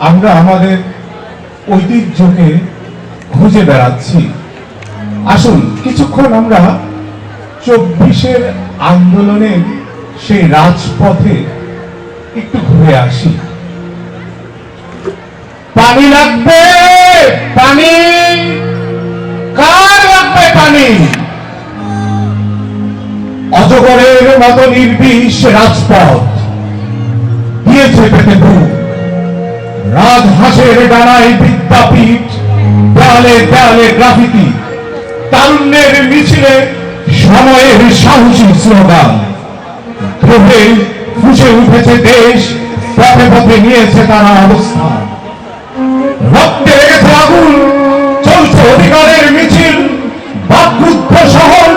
আমরা আমাদের ঐতিহ্যকে খুঁজে বেড়াচ্ছি। আসুন, কিছুক্ষণ আমরা চব্বিশের আন্দোলনের সেই রাজপথে একটু ঘুরে আসি। পানি লাগবে, পানি। কার লাগবে পানি? অজগরের মতো নির্বিষ রাজপথ। দিয়েছে পেতে বুক রাজহাঁসের ডানায় বিদ্যাপীঠ, দেয়ালে দেয়ালে গ্রাফিতি, তারুণ্যের মিছিলে সময়ের সাহসী স্লোগান। দ্রোহে ফুসে উঠেছে দেশ, পথে পথে নিয়েছে তারা অবস্থান রক্তে আগুন, চলছে অধিকারের মিছিল শহর,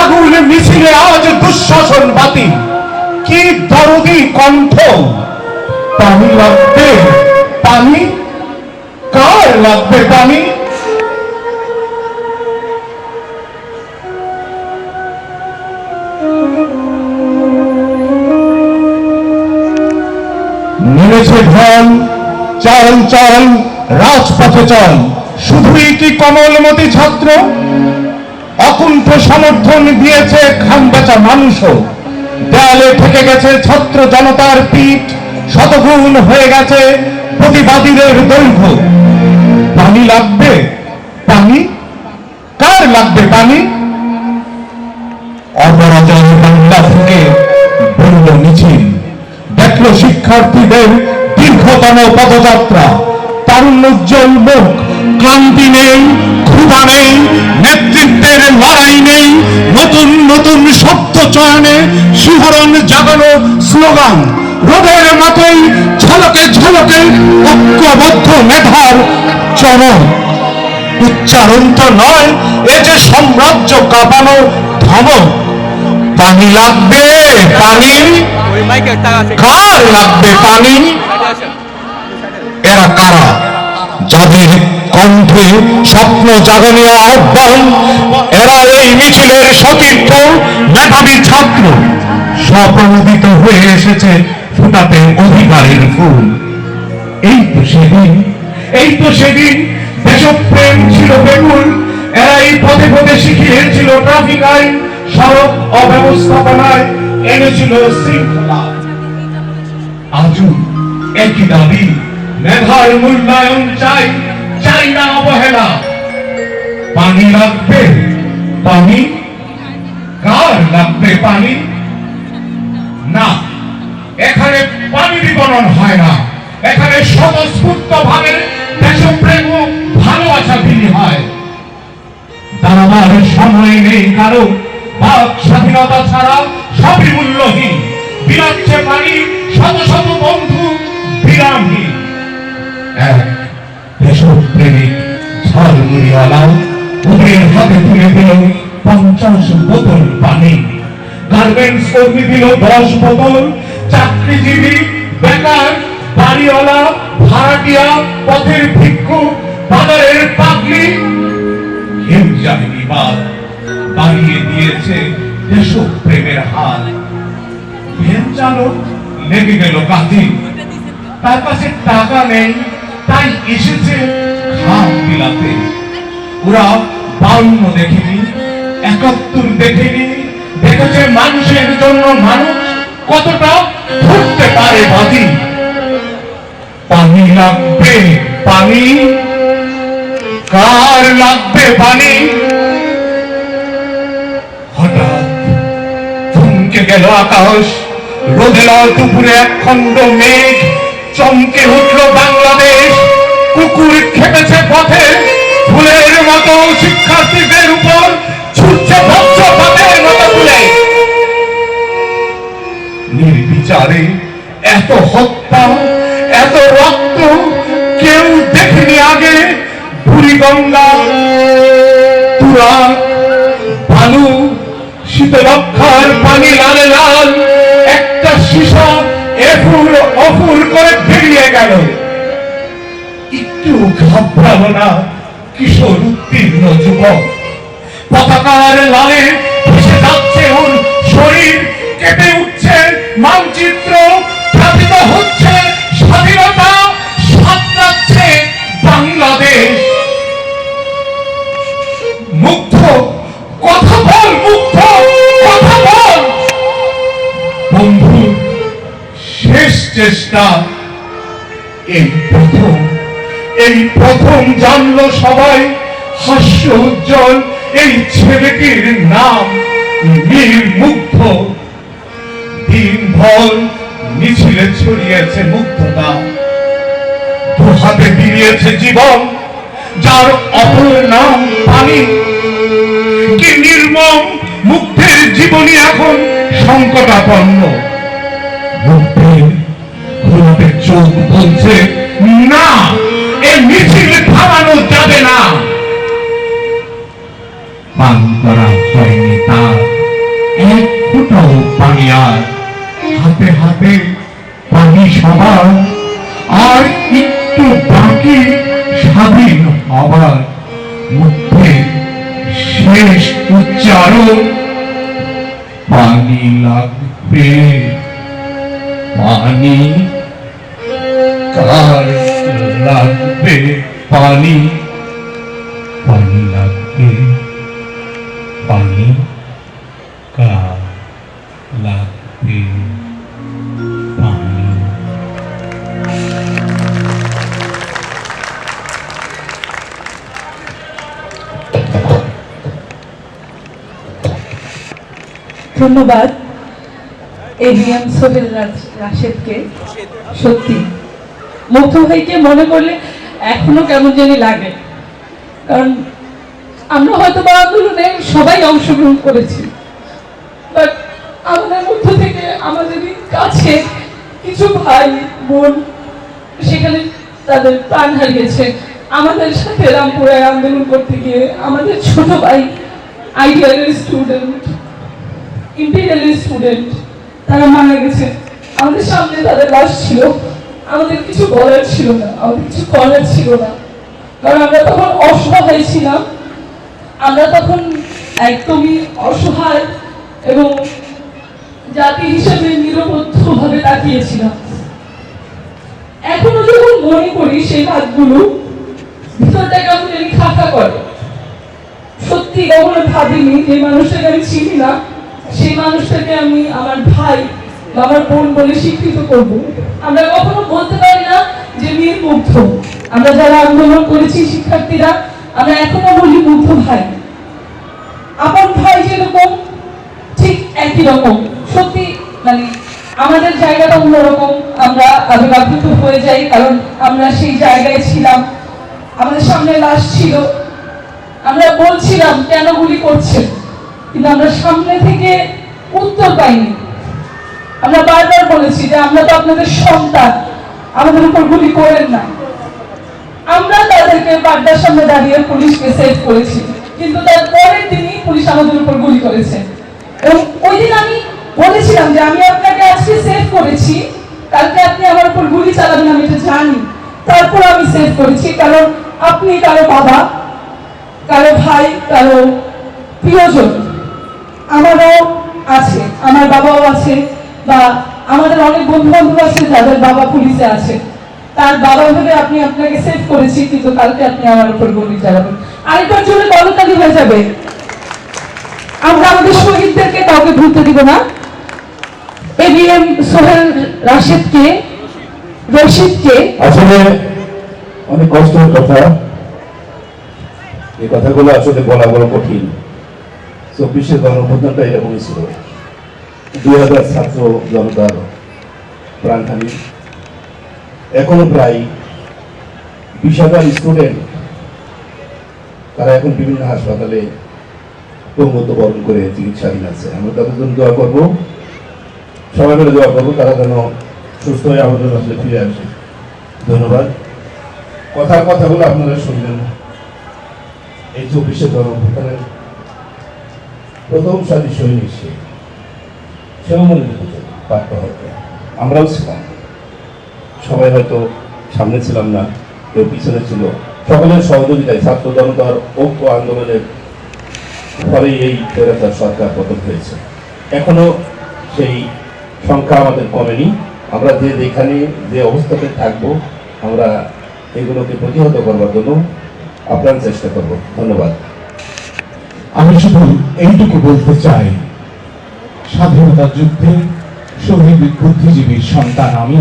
আগুন মিছিলে আজ দুঃশাসন বাতিল। কি দরদি কণ্ঠ লাগবে পানি? কার লাগবে পানি? নেমেছে ঢল চল চল রাজপথে চল শুধুই কি কমলমতি ছাত্র? অকুণ্ঠ সমর্থন দিয়েছে খামবাচা মানুষও দেয়ালে থেকে গেছে ছাত্র জনতার পিঠ। শতগুণ হয়ে গেছে প্রতিবাদীদের দৈর্ঘ্য। পানি লাগবে? পানি? কার লাগবে পানি? দেখল শিক্ষার্থীদের দীর্ঘতম পদযাত্রা। তারুণ্যোজ্জ্বল মুখ, ক্লান্তি নেই, ক্ষুধা নেই, নেতৃত্বের লড়াই নেই, নতুন নতুন শব্দ চয়নে শিহরণ জাগানো স্লোগান। রোদের মতোই ঝলকে ঝলকে ঐক্যবদ্ধ মেধার চরণ। উচ্চারণ তো নয় এ যে সাম্রাজ্য কাঁপানো ধমক পানি লাগবে পানি। কার লাগবে পানি? এরা কারা? যাদের কণ্ঠে স্বপ্ন জাগনীয় আহ্বান এরা এই মিছিলের সতীর্থ মেধাবী ছাত্র। স্বপ্রণোদিত হয়ে এসেছে ফুটাতে অধিকারের ফুল। এই তো সেদিন, এই তো সেদিন দেশপ্রেম ছিল বেগুন এরা এই পথে পথে শিখিয়েছিল ট্রাফিক আইন সড়ক অব্যবস্থাপনায় এনেছিল শৃঙ্খলা। আজও একই দাবি, মেধার মূল্যায়ন চাই চাই না অবহেলা। পানি লাগবে, পানি? কার লাগবে পানি? না। এখানে পানি বিতরণ হয় না। এখানে স্বতঃস্ফূর্ত ভাবে দেশপ্রেম ভালোবাসা বিলি হয়। দাঁড়াবার সময় নেই কারও। বাক স্বাধীনতা ছাড়া সবই মূল্যহীন। বিলাচ্ছে পানি, শত শত বন্ধু বিরামহীন। এক দেশপ্রেমিক ঝড়মুড়িওয়ালা ওদের হাতে তুলে দিল পঞ্চাশ বোতল পানি। গার্মেন্টস কর্মী দিল দশ বোতল চাকরিজীবী, বেকার, বাড়িওয়ালা, ভাড়াটিয়া, পথের ভিক্ষু, বাজারের পাগলি। কেউ জানেনি বাদ বাড়িয়ে দিয়েছে দেশপ্রেমের হাত ভ্যান চালক লেগে গেল তার কাছে টাকা নেই, তাই এসেছে খাম বিলাতে। ওরা দেখেনি, একাত্তর দেখেনি দেখেছে মানুষের জন্য মানুষ কতটা ধরতে পারে বাদি পানি লাগবে পানি। কার লাগবে পানি? হঠাৎ থমকে গেল আকাশ। রোদেল দুপুরে এক খণ্ড মেঘ। চমকে উঠল বাংলাদেশ। কুকুর খেপেছে পথে। ফুলের মতো শিক্ষার্থীদের উপর ছুটছে বজ্রপাতের নির্বিচারে এত হত্যা, এত রক্ত কেউ দেখেনি আগে বুড়িগঙ্গা, তুরাগ বালু শীতলক্ষার পানি লাল লাল, একটা শিশা এফুর অফুর করে বেরিয়ে গেল। একটু ঘাবড়ালো না কিশোর উত্তীর্ণ যুবক। পতাকার লালে ভেসে যাচ্ছে ওর শরীর কেটে উঠছে মানচিত্র স্থাপিত হচ্ছে স্বাধীনতা সাঁতরাচ্ছে বাংলাদেশ। মুগ্ধ, কথা বল মুগ্ধ, কথা বল। বন্ধু, শেষ চেষ্টা। এই প্রথম এই প্রথম জানলো সবাই হাস্য উজ্জ্বল, এই ছেলেটির নাম নির্মুগ্ধ দিন দিনভর মিছিলে ছড়িয়েছে মুগ্ধতা। দু হাতে দিয়েছে জীবন, যার অপর নাম পানি। কি নির্মম জীবনী এখন সংকটাপন্ন। চোখ বলছে, না, এ মিছিল থামানো যাবে না। পান করা হয়নি তার। এক ফোঁটাও পানি আর হাতে হাতে পানি সবার আর একটু বাকি স্বাধীন হবার মধ্যে শেষ উচ্চারণ, পানি লাগবে, পানি কার লাগবে, পানি পানি লাগবে, পানি ধন্যবাদ এভিএম সোহেল রাশেদকে। সত্যি। মুগ্ধ ভাইকে মনে করলে এখনও কেমন জানি লাগে। কারণ আমরা হয়তো বা আন্দোলনে সবাই অংশগ্রহণ করেছি। বাট আমাদের মধ্য থেকে আমাদের কাছে কিছু ভাই, বোন সেখানে তাদের প্রাণ হারিয়েছে। আমাদের সাথে রামপুরায় আন্দোলন করতে গিয়ে আমাদের ছোট ভাই, আইডিয়ালের স্টুডেন্ট ইম্পিরিয়ালের স্টুডেন্ট তারা মারা গেছে। আমাদের সামনে তাদের লাশ ছিল। আমাদের কিছু বলার ছিল না, আমাদের কিছু করার ছিল না। কারণ আমরা তখন অসহায় ছিলাম। আমরা তখন একদমই অসহায় এবং জাতি হিসেবে নিরবদ্ধভাবে তাকিয়েছিলাম। এখনও যখন মনে করি সেই রাতগুলো ভিতরটা কেমন খাকা করে। সত্যি কখনো ভাবিনি যে মানুষটাকে আমি চিনি না। সেই মানুষটাকে আমি আমার ভাই আমার বোন বলে স্বীকৃত করব। আমরা কখনো বলতে পারি না যে মীর মুগ্ধ আমরা যারা আন্দোলন করেছি, শিক্ষার্থীরা, আমরা এখনও বলি মুগ্ধ ভাই। আপন ভাই যেরকম, ঠিক একই রকম। সত্যি মানে আমাদের জায়গাটা অন্যরকম। আমরা আবেগাপ্লুত হয়ে যাই, কারণ আমরা সেই জায়গায় ছিলাম। আমাদের সামনে লাশ ছিল। আমরা বলছিলাম, কেন গুলি করছেন? কিন্তু আমরা সামনে থেকে উত্তর পাইনি। আমরা বারবার বলেছি যে আমরা তো আপনাদের সন্তান, আমাদের উপর গুলি করেন না। আমরা তাদেরকে বাড্ডার সামনে দাঁড়িয়ে পুলিশকে সেভ করেছি, কিন্তু তার পরের দিনই পুলিশ আমাদের উপর গুলি করেছে। এবং ওই দিন আমি বলেছিলাম যে আমি আপনাকে আজকে সেভ করেছি, কালকে আপনি আমার উপর গুলি চালাবেন, আমি এটা জানি। তারপর আমি সেভ করেছি, কারণ আপনি কারও বাবা, কারও ভাই, কারও প্রিয়জন। আমারও আছে, আমার বাবাও আছে, বা আমাদের অনেক বন্ধু বান্ধব আছে যাদের বাবা পুলিশে আছে। তার বাবা ভেবে আপনি আপনাকে সেভ করেছি, কিন্তু কালকে আপনি আমার উপর গুলি চালাবেন আরেকবার জোরে কলকালি হয়ে যাবে। আমরা আমাদের শহীদদেরকে কাউকে ভুলতে দিব না। এবিএম সোহেল রাশেদকে, রশিদকে। আসলে অনেক কষ্টের কথা। এই কথাগুলো আসলে বলা বড় কঠিন। চব্বিশের গণঅভ্যুত্থানটা এরকমই ছিল দুই হাজার ছাত্র জনতার প্রাণহানি। এখনও প্রায় বিশ হাজার স্টুডেন্ট তারা এখন বিভিন্ন হাসপাতালে পঙ্গত বরণ করে চিকিৎসাধীন আছে। আমরা তাদের জন্য দোয়া করব। সবাই মিলে দোয়া করব, তারা যেন সুস্থ হয়ে আমাদের আসলে ফিরে আসে। ধন্যবাদ। কথার কথাগুলো আপনারা শুনলেন। এই চব্বিশে গণভূতানের প্রথম সারি সৈনিক সে। আমরাও ছিলাম। সবাই হয়তো সামনে ছিলাম না, কেউ পিছনে ছিল। সকলের সহযোগিতায় ছাত্র জনতার ঐক্য আন্দোলনের ফলে এই ফেরাতার সরকার পতন হয়েছে। এখনও সেই সংখ্যা আমাদের কমেনি। আমরা যে যেখানে যে অবস্থাতে থাকব, আমরা এগুলোকে প্রতিহত করবার জন্য আপ্রাণ চেষ্টা করব। ধন্যবাদ। আমি শুধু এইটুকু বলতে চাই। স্বাধীনতা যুদ্ধে শহীদ বুদ্ধিজীবীর সন্তান আমি।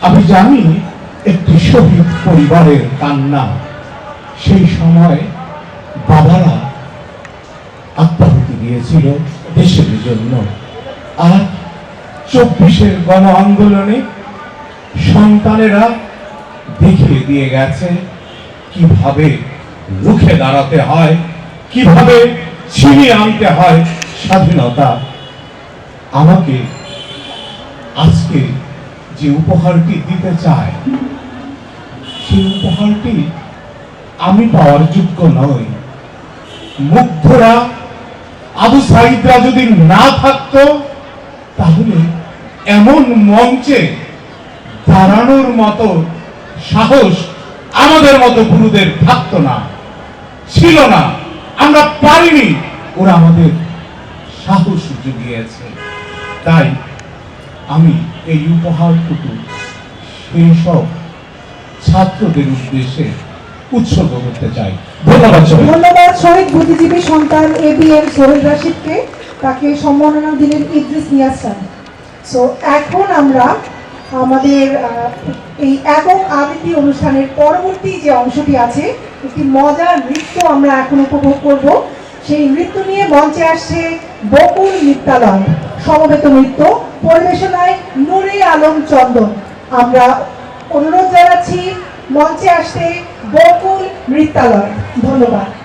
আমি জানি একটি শহীদ পরিবারের কান্না। সেই সময় বাবারা আত্মাহুতি দিয়েছিল দেশের জন্য। আর চব্বিশের গণ আন্দোলনে সন্তানেরা দেখিয়ে দিয়ে গেছে কীভাবে রুখে দাঁড়াতে হয় কীভাবে ছিনিয়ে আনতে হয় স্বাধীনতা? আমাকে আজকে যে উপহারটি দিতে চায়, সেই উপহারটি আমি পাওয়ার যোগ্য নই। মুগ্ধরা, আবু সাইদরা যদি না থাকতো, তাহলে এমন মঞ্চে দাঁড়ানোর মতো সাহস আমাদের মতো গুরুদের থাকতো না, ছিল না। আমরা পারিনি। ওরা আমাদের সাহস জুগিয়েছে। তাই আমি এই উপহারটুকু সেই সব ছাত্রদের উদ্দেশ্যে উৎসর্গ করতে চাই। ধন্যবাদ ধন্যবাদ শহীদ বুদ্ধিজীবী সন্তান এ বি এম সোহেল রাশিদকে। তাকে সম্মাননা দিলেন ইদ্রিস নিয়াসান সো এখন আমরা আমাদের এই একক আবৃত্তি অনুষ্ঠানের পরবর্তী যে অংশটি আছে, একটি মজার নৃত্য আমরা এখন উপভোগ করব। সেই নৃত্য নিয়ে মঞ্চে আসছে বকুল নৃত্যালয়। সমবেত নৃত্য, পরিবেশনায় নুরে আলম চন্দন। আমরা অনুরোধ জানাচ্ছি মঞ্চে আসতে বকুল নৃত্যালয়। ধন্যবাদ।